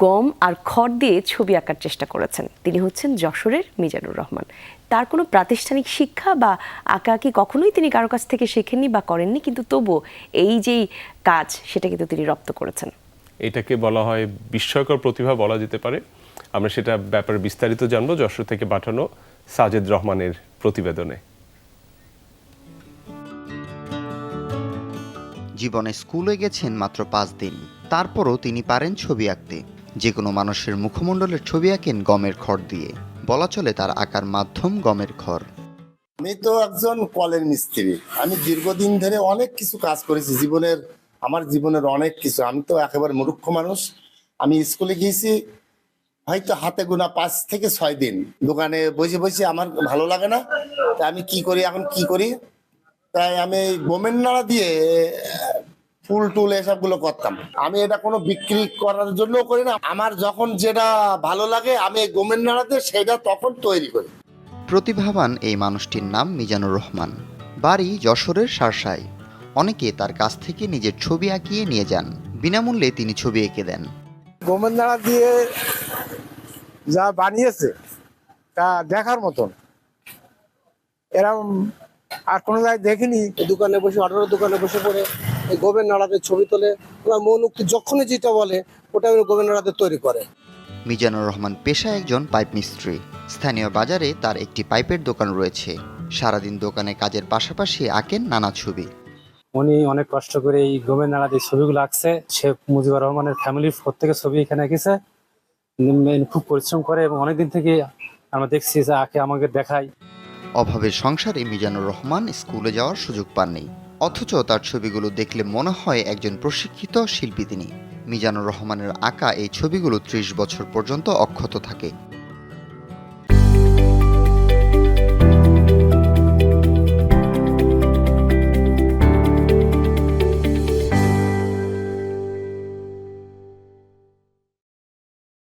গম আর খড় দিয়ে ছবি আঁকার চেষ্টা করেছেন। তিনি হচ্ছেন যশোরের মিজানুর রহমান। তার কোনো প্রাতিষ্ঠানিক শিক্ষা বা আঁকা আঁকাআঁকি কখনোই তিনি কারও কাছ থেকে শেখেননি বা করেননি কিন্তু তবুও এই যেই কাজ সেটা কিন্তু তিনি রপ্ত করেছেন। এটাকে বলা হয় বিস্ময়কর প্রতিভা বলা যেতে পারে। আমরা সেটা ব্যাপারে বিস্তারিত জানব যশোর থেকে পাঠানো সাজেদ রহমানের প্রতিবেদনে। জীবনে স্কুলে গেছেন মাত্র পাঁচ দিন। তারপরও তিনি পারেন ছবি আঁকতে। যে কোনো মানুষের মুখমণ্ডলের ছবি আঁকেন গমের খড় দিয়ে। বলা চলে তার আঁকার মাধ্যম গমের খড়। আমি তো একজন কলের মিস্ত্রি। আমি দীর্ঘদিন ধরে অনেক কিছু কাজ করেছি। জীবনের, আমার জীবনের অনেক কিছু। আমি তো একেবারে মূর্খ মানুষ। আমি স্কুলে গিয়েছি, হয়তো হাতে গোনা পাঁচ থেকে ছয় দিন। দোকানে বসে বসে আমার ভালো লাগে না। তাই আমি কি করি? এখন কি করি? তাই আমি গোমের নাড়া দিয়ে ফুল টুল এসবগুলো করতাম। আমি এটা কোনো বিক্রি করার জন্য করি না। আমার যখন যেটা ভালো লাগে আমি গোমের নাড়াতে সেটা তখন তৈরি করি। প্রতিভাবান এই মানুষটির নাম মিজানুর রহমান। বাড়ি যশোরের সারসায় অনেকে তার কাছ থেকে নিজের ছবি আঁকিয়ে নিয়ে যান। বিনামূল্যে তিনি ছবি এঁকে দেন। গোমের নাড়া দিয়ে যা বানিয়েছে তা দেখার মতন। এরকম আর কোনো জায়গায় দেখিনি। দোকানে বসে অটোর দোকানে বসে পড়ে। নাড়াতে ছবি তোলে ওনার মন উক্তি যখনই যেটা বলে ওটা নাড়াতে তৈরি করে। মিজানুর রহমান পেশায় একজন পাইপ মিস্ত্রি। স্থানীয় বাজারে তার একটি পাইপের দোকান রয়েছে। সারাদিন দোকানে কাজের পাশাপাশি আঁকেন নানা ছবি। উনি অনেক কষ্ট করে এই গোমের নাড়া ছবিগুলো আঁকছে। শেখ মুজিবুর রহমানের ফ্যামিলির প্রত্যেকের ছবি এখানে এঁকেছে। খুব পরিশ্রম করে এবং অনেকদিন থেকে আমরা দেখছি যে আঁকে আমাকে দেখায়। অভাবের সংসারে মিজানুর রহমান স্কুলে যাওয়ার সুযোগ পাননি। অথচ তার ছবিগুলো দেখলে মনে হয় একজন প্রশিক্ষিত শিল্পী তিনি। মিজানুর রহমানের আঁকা এই ছবিগুলো ত্রিশ বছর পর্যন্ত অক্ষত থাকে।